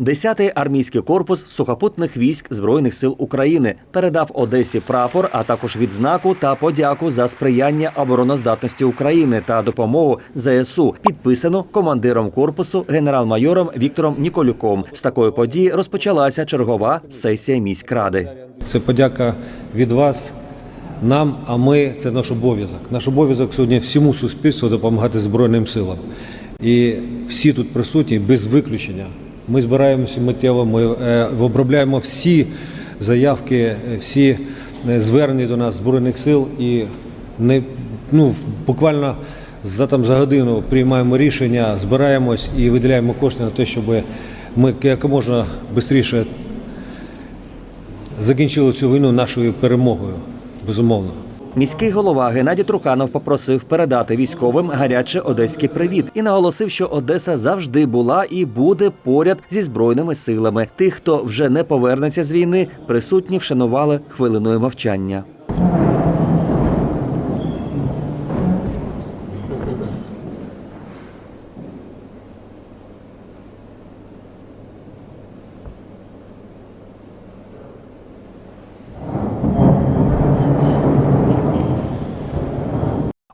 10-й армійський корпус сухопутних військ Збройних сил України передав Одесі прапор, а також відзнаку та подяку за сприяння обороноздатності України та допомогу ЗСУ, підписану командиром корпусу генерал-майором Віктором Ніколюком. З такої події розпочалася чергова сесія міськради. Це подяка від вас нам, а ми це наш обов'язок. Наш обов'язок сьогодні всьому суспільству допомагати Збройним силам. І всі тут присутні без виключення. Ми збираємося миттєво, ми е, обробляємо всі заявки, е, всі е, звернення до нас збройних сил і не ну буквально за там за годину приймаємо рішення, збираємось і виділяємо кошти на те, щоб ми якомога швидше закінчили цю війну нашою перемогою, безумовно. Міський голова Геннадій Труханов попросив передати військовим гаряче одеський привіт і наголосив, що Одеса завжди була і буде поряд зі збройними силами. Тих, хто вже не повернеться з війни, присутні вшанували хвилиною мовчання.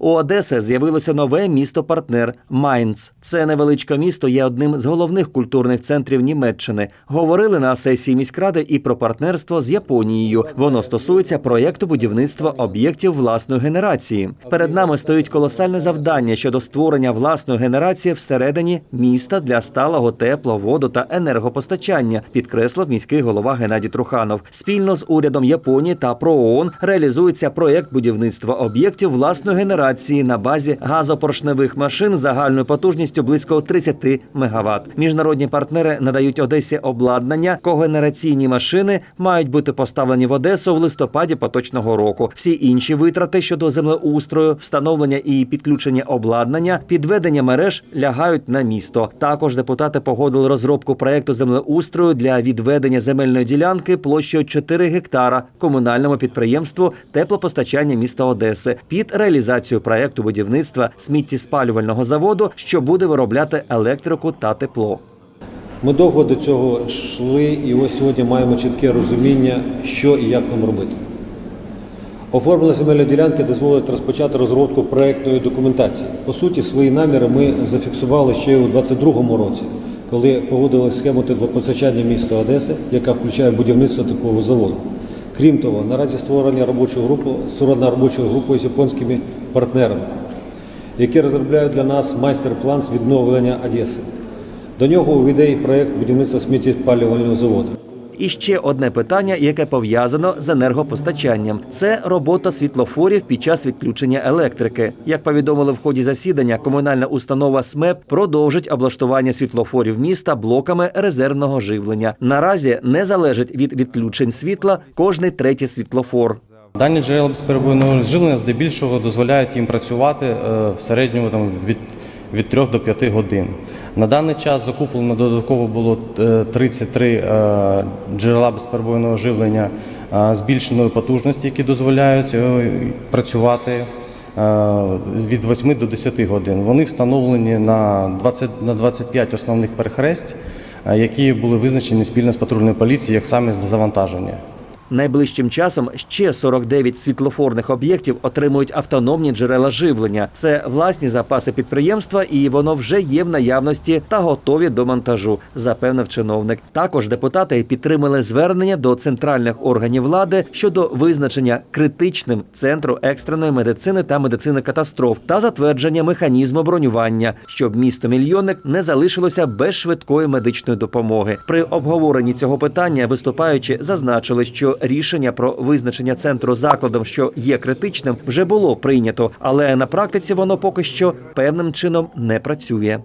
У Одеси з'явилося нове місто-партнер Майнц. Це невеличке місто є одним з головних культурних центрів Німеччини. Говорили на сесії міськради і про партнерство з Японією. Воно стосується проєкту будівництва об'єктів власної генерації. Перед нами стоїть колосальне завдання щодо створення власної генерації всередині міста для сталого тепло, воду та енергопостачання, підкреслив міський голова Геннадій Труханов. Спільно з урядом Японії та ПРООН реалізується проєкт будівництва об'єктів власної генерації на базі газопоршневих машин загальною потужністю близько 30 МВт. Міжнародні партнери надають Одесі обладнання. Когенераційні машини мають бути поставлені в Одесу в листопаді поточного року. Всі інші витрати щодо землеустрою, встановлення і підключення обладнання, підведення мереж лягають на місто. Також депутати погодили розробку проекту землеустрою для відведення земельної ділянки площею 4 гектара комунальному підприємству теплопостачання міста Одеси під реалізацію проекту будівництва сміттєспалювального заводу, що буде виробляти електрику та тепло. Ми довго до цього йшли, і ось сьогодні маємо чітке розуміння, що і як нам робити. Оформлення земельної ділянки дозволить розпочати розробку проектної документації. По суті, свої наміри ми зафіксували ще у 2022 році, коли погодили схему теплопостачання міста Одеси, яка включає будівництво такого заводу. Крім того, наразі створення робочої групи, створена робоча група з японськими партнерами, які розробляють для нас майстер-план з відновлення Одеси. До нього увійде і проєкт будівництва сміттєпалювального заводу. І ще одне питання, яке пов'язано з енергопостачанням, це робота світлофорів під час відключення електрики. Як повідомили в ході засідання, комунальна установа СМЕП продовжить облаштування світлофорів міста блоками резервного живлення. Наразі не залежить від відключень світла кожний третій світлофор. Дані джерела безперебойного живлення здебільшого дозволяють їм працювати е, в середньому там, від, від 3 до 5 годин. На даний час закуплено додатково було е, 33 е, джерела безперебойного живлення е, збільшеної потужності, які дозволяють е, працювати е, від 8 до 10 годин. Вони встановлені на 20, на 25 основних перехресть, е, які були визначені спільно з патрульною поліцією як саме завантаження. Найближчим часом ще 49 світлофорних об'єктів отримують автономні джерела живлення. Це власні запаси підприємства, і воно вже є в наявності та готові до монтажу, запевнив чиновник. Також депутати підтримали звернення до центральних органів влади щодо визначення критичним центру екстреної медицини та медицини катастроф та затвердження механізму бронювання, щоб місто мільйонник не залишилося без швидкої медичної допомоги. При обговоренні цього питання виступаючи зазначили, що рішення про визначення центру закладом, що є критичним, вже було прийнято, але на практиці воно поки що певним чином не працює.